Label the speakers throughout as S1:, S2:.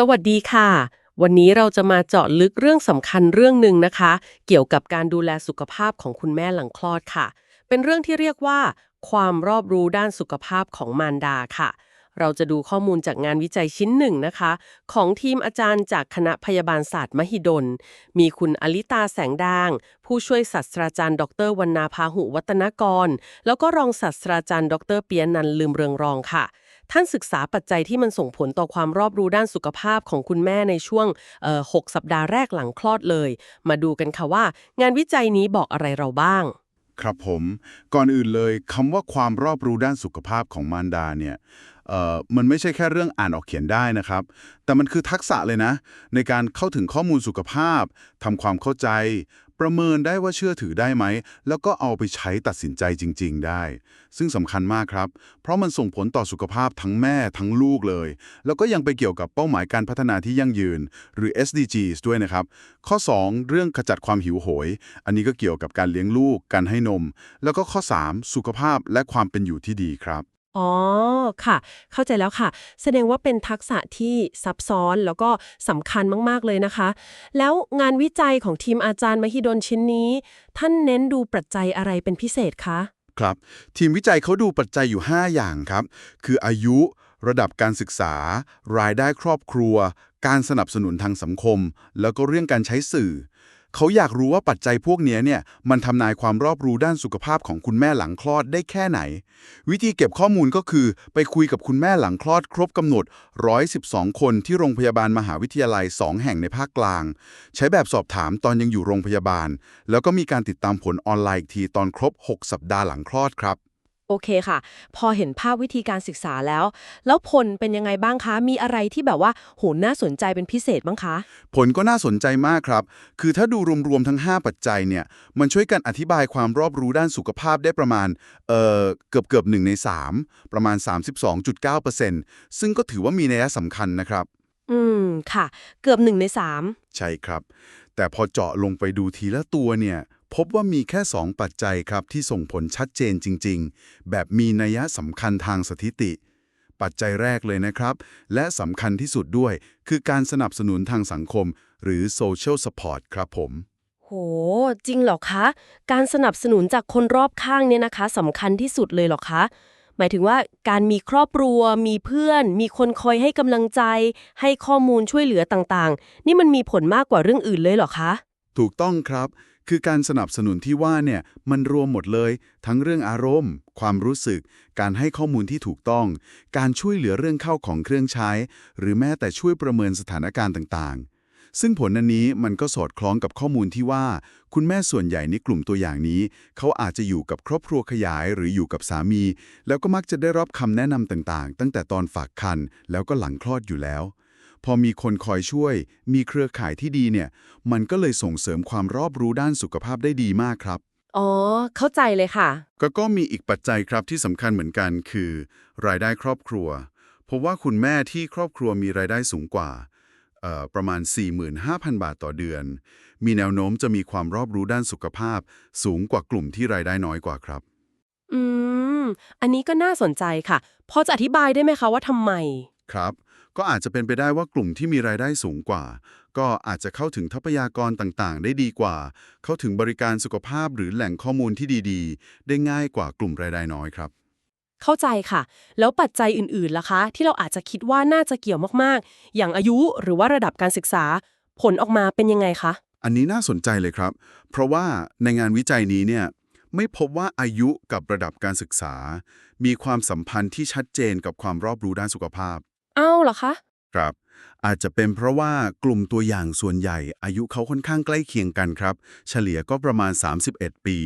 S1: สวัสดีค่ะ วันนี้เราจะมาเจาะลึกเรื่องสำคัญเรื่องหนึ่งนะคะ เกี่ยวกับการดูแลสุขภาพของคุณแม่หลังคลอดค่ะ เป็นเรื่องที่เรียกว่า ความรอบรู้ด้านสุขภาพของมารดาค่ะ เราจะดูข้อมูลจากงานวิจัยชิ้นหนึ่งนะคะ ของทีมอาจารย์จากคณะพยาบาลศาสตร์มหิดล มีคุณอลิตาแสงดาง ผู้ช่วยศาสตราจารย์ ดรวรรณาพาหุวัฒนกร แล้วก็รองศาสตราจารย์ ดรเปียนันลืมเรืองรองค่ะ ท่านศึกษาปัจจัยที่มันส่งผลต่อความรอบรู้ด้านสุขภาพของคุณแม่ในช่วงเอ่อ6สัปดาห์แรกหลังคลอดเลย มาดูกันค่ะว่า งานวิจัยนี้บอกอะไรเราบ้าง
S2: ครับผม ก่อนอื่นเลยคำว่าความรอบรู้ด้านสุขภาพของมารดาเนี่ยมันไม่ใช่แค่เรื่องอ่านออกเขียนได้นะครับ แต่มันคือทักษะเลยนะ ในการเข้าถึงข้อมูลสุขภาพทำความเข้าใจ ประเมินได้ว่าเชื่อถือได้ไหม แล้วก็เอาไปใช้ตัดสินใจจริง ๆ ได้ ซึ่งสำคัญมากครับ เพราะมันส่งผลต่อสุขภาพทั้งแม่ทั้งลูกเลย แล้วก็ยังไปเกี่ยวกับเป้าหมายการพัฒนาที่ยั่งยืน หรือ SDGs ด้วยนะครับ ข้อ 2 เรื่องขจัดความหิวโหย อันนี้ก็เกี่ยวกับการเลี้ยงลูก การให้นม แล้วก็ข้อ 3 สุขภาพและความเป็นอยู่ที่ดีครับ
S1: อ๋อ ค่ะ เข้าใจแล้วค่ะ แสดงว่าเป็นทักษะที่ซับซ้อนแล้วก็สำคัญมาก ๆ เลยนะคะ แล้วงานวิจัยของทีมอาจารย์มหิดลชิ้นนี้ ท่านเน้นดูปัจจัยอะไรเป็นพิเศษคะ
S2: ครับ ทีมวิจัยเขาดูปัจจัยอยู่ 5 อย่างครับ คืออายุ ระดับการศึกษา รายได้ครอบครัว การสนับสนุนทางสังคม แล้วก็เรื่องการใช้สื่อ เขาอยากรู้ว่าปัจจัยพวกนี้เนี่ยมันทำนายความรอบรู้ด้านสุขภาพของคุณแม่หลังคลอดได้แค่ไหน วิธีเก็บข้อมูลก็คือ ไปคุยกับคุณแม่หลังคลอดครบกำหนด 112 คนที่โรงพยาบาลมหาวิทยาลัย 2 แห่งในภาคกลาง ใช้แบบสอบถามตอนยังอยู่โรงพยาบาล แล้วก็มีการติดตามผลออนไลน์อีกทีตอนครบ 6 สัปดาห์หลังคลอดครับ
S1: โอเคค่ะ พอเห็นภาพวิธีการศึกษาแล้ว แล้วผลเป็นยังไงบ้างคะ มีอะไรที่แบบว่าโหน่าสนใจเป็นพิเศษบ้างคะ
S2: ผลก็น่าสนใจมากครับ คือถ้าดูรวมๆทั้ง 5 ปัจจัยเนี่ย มันช่วยกันอธิบายความรอบรู้ด้านสุขภาพได้ประมาณ เอ่อ เกือบเกือบๆหนึ่งใน 3 ประมาณ 32.9%ซึ่งก็ถือว่ามีนัยสำคัญนะครับ
S1: อืม ค่ะ เกือบหนึ่งในสาม
S2: ใช่ครับ แต่พอเจาะลงไปดูทีละตัวเนี่ย พบว่ามีแค่ 2 ปัจจัยครับที่ส่งผลชัดเจนจริง ๆ แบบมีนัยสำคัญทางสถิติ ปัจจัยแรกเลยนะครับ และสำคัญที่สุดด้วย คือการสนับสนุนทางสังคม หรือ social support ครับผม
S1: โห จริงเหรอคะ การสนับสนุนจากคนรอบข้างเนี่ยนะคะสำคัญที่สุดเลยเหรอคะ หมายถึงว่าการมีครอบครัว มีเพื่อน มีคนคอยให้กำลังใจ ให้ข้อมูลช่วยเหลือต่างๆ นี่มันมีผลมากกว่าเรื่องอื่นเลยเหรอคะ
S2: ถูกต้องครับ คือการสนับสนุนที่ว่าเนี่ยมันรวมหมดเลย ทั้งเรื่องอารมณ์ ความรู้สึก การให้ข้อมูลที่ถูกต้อง การช่วยเหลือเรื่องเข้าของเครื่องใช้ หรือแม้แต่ช่วยประเมินสถานการณ์ต่างๆ ซึ่งผลอันนี้มันก็สอดคล้องกับข้อมูลที่ว่า คุณแม่ส่วนใหญ่ในกลุ่มตัวอย่างนี้ เขาอาจจะอยู่กับครอบครัวขยายหรืออยู่กับสามี แล้วก็มักจะได้รับคำแนะนำต่างๆ ตั้งแต่ตอนฝากครรภ์แล้วก็หลังคลอดอยู่แล้ว พอมีคนคอยช่วย มีเครือข่ายที่ดีเนี่ย มันก็เลยส่งเสริมความรอบรู้ด้านสุขภาพได้ดีมากครับ
S1: อ๋อ เข้าใจเลยค่ะ
S2: ก็ก็มีอีกปัจจัยครับที่สำคัญเหมือนกันคือ รายได้ครอบครัว เพราะว่าคุณแม่ที่ครอบครัวมีรายได้สูงกว่าเอ่อประมาณ 45,000 บาทต่อเดือน มีแนวโน้มจะมีความรอบรู้ด้านสุขภาพ สูงกว่ากลุ่มที่รายได้น้อยกว่าครับ
S1: อืม อันนี้ก็น่าสนใจค่ะ พอจะอธิบายได้ไหมคะว่าทำไม
S2: ครับ ก็อาจจะเป็นไปได้ว่ากลุ่มที่มีรายได้สูงกว่า ก็อาจจะเข้าถึงทรัพยากรต่างๆ ได้ดีกว่า เข้าถึงบริการสุขภาพหรือแหล่งข้อมูลที่ดีๆ ได้ง่ายกว่ากลุ่มรายได้น้อยครับ
S1: เข้าใจค่ะ แล้วปัจจัยอื่นๆล่ะคะ ที่เราอาจจะคิดว่าน่าจะเกี่ยวมากๆ อย่างอายุหรือว่าระดับการศึกษา ผลออกมาเป็นยังไงคะ
S2: อันนี้น่าสนใจเลยครับ เพราะว่าในงานวิจัยนี้เนี่ยไม่พบว่าอายุกับระดับการศึกษา มีความสัมพันธ์ที่ชัดเจนกับความรอบรู้ด้านสุขภาพ
S1: เอ้าเหรอคะ
S2: ครับ อาจจะเป็นเพราะว่ากลุ่มตัวอย่างส่วนใหญ่อายุเขาค่อนข้างใกล้เคียงกันครับ เฉลี่ยก็ประมาณ 31 ปี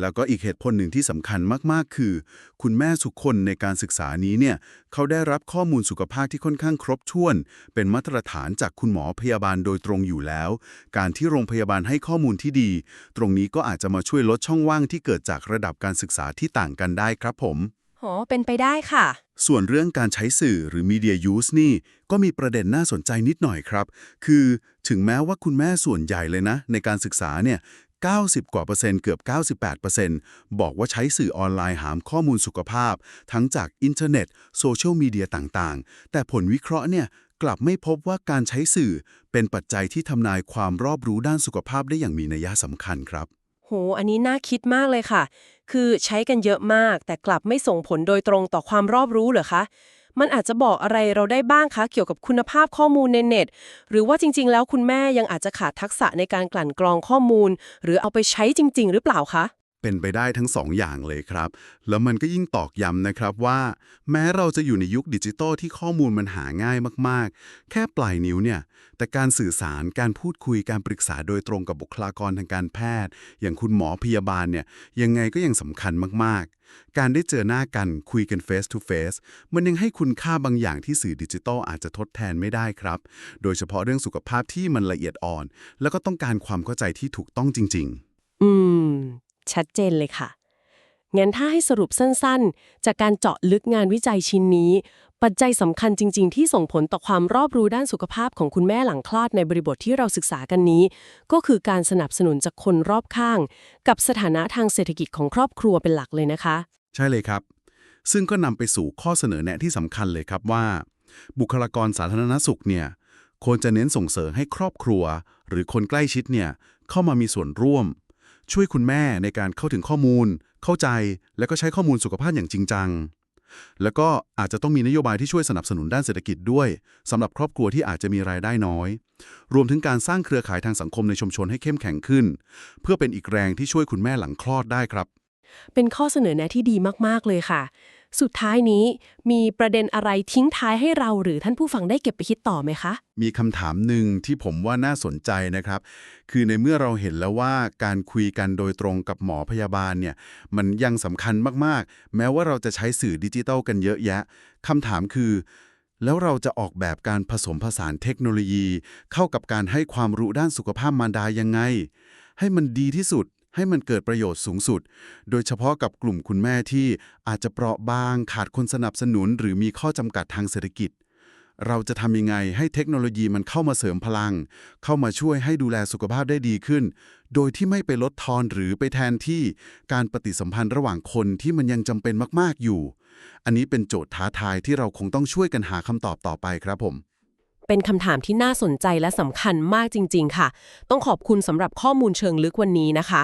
S2: แล้วก็อีกเหตุผลหนึ่งที่สำคัญมากๆ คือ คุณแม่สุกคนในการศึกษานี้เนี่ยเขาได้รับข้อมูลสุขภาพที่ค่อนข้างครบถ้วน เป็นมาตรฐานจากคุณหมอพยาบาลโดยตรงอยู่แล้ว การที่โรงพยาบาลให้ข้อมูลที่ดี ตรงนี้ก็อาจจะมาช่วยลดช่องว่างที่เกิดจากระดับการศึกษาที่ต่างกันได้ครับผม
S1: อ๋อเป็นไปได้ค่ะ
S2: ส่วนเรื่องการใช้สื่อหรือ Media Use นี่ ก็มีประเด็นน่าสนใจนิดหน่อยครับ คือถึงแม้ว่าคุณแม่ส่วนใหญ่เลยนะ ในการศึกษาเนี่ย 90 กว่าเปอร์เซ็นต์เกือบ 98เปอร์เซ็นต์บอกว่าใช้สื่อออนไลน์หามข้อมูลสุขภาพ ทั้งจากอินเทอร์เน็ตโซเชียลมีเดียต่างๆ แต่ผลวิเคราะห์เนี่ยกลับไม่พบว่าการใช้สื่อเป็นปัจจัยที่ทำนายความรอบรู้ด้านสุขภาพได้อย่างมีนัยสำคัญครับ
S1: โห อันนี้น่าคิดมากเลยค่ะ คือใช้กันเยอะมาก แต่กลับไม่ส่งผลโดยตรงต่อความรอบรู้เหรอคะ มันอาจจะบอกอะไรเราได้บ้างคะ เกี่ยวกับคุณภาพข้อมูลในเน็ต หรือว่าจริง ๆ แล้วคุณแม่ยังอาจจะขาดทักษะในการกลั่นกรองข้อมูล หรือเอาไปใช้จริง ๆ หรือเปล่าคะ
S2: เป็นไปได้ทั้งสองอย่างเลยครับ แล้วมันก็ยิ่งตอกย้ำนะครับว่า แม้เราจะอยู่ในยุคดิจิตอลที่ข้อมูลมันหาง่ายมากๆ แค่ปลายนิ้วเนี่ย แต่การสื่อสารการพูดคุยการปรึกษาโดยตรงกับบุคลากรทางการแพทย์ อย่างคุณหมอพยาบาลเนี่ยยังไงก็ยังสำคัญมากๆ การได้เจอหน้ากันคุยกัน face to face มันยังให้คุณค่าบางอย่างที่สื่อดิจิตอลอาจจะทดแทนไม่ได้ครับ โดยเฉพาะเรื่องสุขภาพที่มันละเอียดอ่อน แล้วก็ต้องการความเข้าใจที่ถูกต้องจริง ๆ
S1: อืม ชัดเจนเลยค่ะงั้นถ้าให้สรุปสั้นๆ จากการเจาะลึกงานวิจัยชิ้นนี้ ปัจจัยสำคัญจริง ๆ ที่ส่งผลต่อความรอบรู้ด้านสุขภาพของคุณแม่หลังคลอดในบริบทที่เราศึกษากันนี้ ก็คือการสนับสนุนจากคนรอบข้าง กับสถานะทางเศรษฐกิจของครอบครัวเป็นหลักเลยนะคะ
S2: ใช่เลยครับ ซึ่งก็นำไปสู่ข้อเสนอแนะที่สำคัญเลยครับว่า บุคลากรสาธารณสุขเนี่ยควรจะเน้นส่งเสริมให้ครอบครัว หรือคนใกล้ชิดเนี่ยเข้ามามีส่วนร่วม ช่วยคุณแม่ในการเข้าถึงข้อมูล เข้าใจ และก็ใช้ข้อมูลสุขภาพอย่างจริงจัง แล้วก็อาจจะต้องมีนโยบายที่ช่วยสนับสนุนด้านเศรษฐกิจด้วยสำหรับครอบครัวที่อาจจะมีรายได้น้อย รวมถึงการสร้างเครือข่ายทางสังคมในชุมชนให้เข้มแข็งขึ้น เพื่อเป็นอีกแรงที่ช่วยคุณแม่หลังคลอดได้ครับ
S1: เป็นข้อเสนอแนะที่ดีมากๆเลยค่ะ สุดท้ายนี้มีประเด็นอะไรทิ้งท้ายให้เราหรือท่านผู้ฟังได้เก็บไปคิดต่อไหมคะ
S2: มีคำถามหนึ่งที่ผมว่าน่าสนใจนะครับ คือในเมื่อเราเห็นแล้วว่าการคุยกันโดยตรงกับหมอพยาบาลเนี่ยมันยังสำคัญมากๆ แม้ว่าเราจะใช้สื่อดิจิทัลกันเยอะแยะคำถามคือ แล้วเราจะออกแบบการผสมผสานเทคโนโลยี เข้ากับการให้ความรู้ด้านสุขภาพมารดายังไง ให้มันดีที่สุด ให้มันเกิดประโยชน์สูงสุด โดยเฉพาะกับกลุ่มคุณแม่ที่อาจจะเปราะบางขาดคนสนับสนุน หรือมีข้อจำกัดทางเศรษฐกิจ เราจะทำยังไงให้เทคโนโลยีมันเข้ามาเสริมพลัง เข้ามาช่วยให้ดูแลสุขภาพได้ดีขึ้น โดยที่ไม่ไปลดทอนหรือไปแทนที่การปฏิสัมพันธ์ระหว่างคนที่มันยังจำเป็นมากๆอยู่ อันนี้เป็นโจทย์ท้าทายที่เราคงต้องช่วยกันหาคำตอบต่อไปครับผม
S1: เป็นคำถามที่น่าสนใจและสำคัญมากจริง ๆ ค่ะ ต้องขอบคุณสำหรับข้อมูลเชิงลึกวันนี้นะคะ